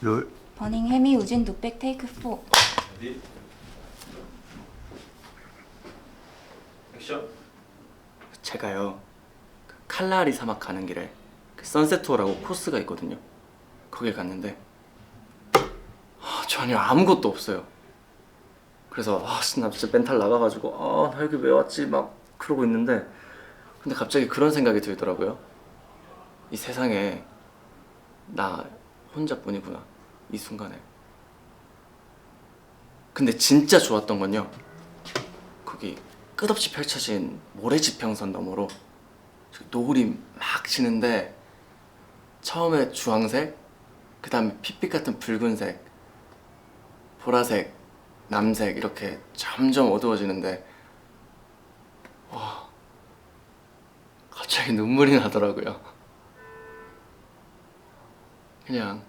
롤 버닝 해미 우진 룩백 테이크 4 어디? 액션. 제가요 그 칼라리 사막 가는 길에 그 선셋 투어라고 코스가 있거든요. 거길 갔는데 아, 전혀 아무것도 없어요. 그래서 아, 나 진짜 멘탈 나가가지고 아, 나 여기 왜 왔지 막 그러고 있는데 근데 갑자기 그런 생각이 들더라고요. 이 세상에 나 혼자뿐이구나 이 순간에. 근데 진짜 좋았던 건요. 거기 끝없이 펼쳐진 모래지평선 너머로 저 노을이 막 지는데 처음에 주황색, 그 다음에 핏빛 같은 붉은색, 보라색, 남색 이렇게 점점 어두워지는데 와 갑자기 눈물이 나더라고요. 그냥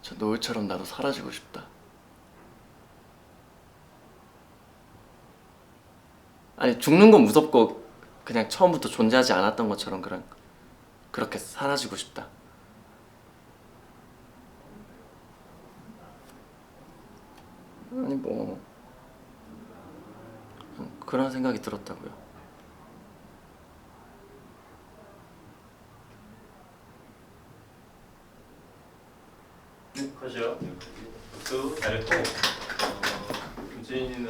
저 노을처럼 나도 사라지고 싶다. 아니 죽는 건 무섭고 그냥 처음부터 존재하지 않았던 것처럼 그런 그렇게 사라지고 싶다. 아니 뭐 그런 생각이 들었다고요. 컷이요. 박수 잘했고 어, 우진이는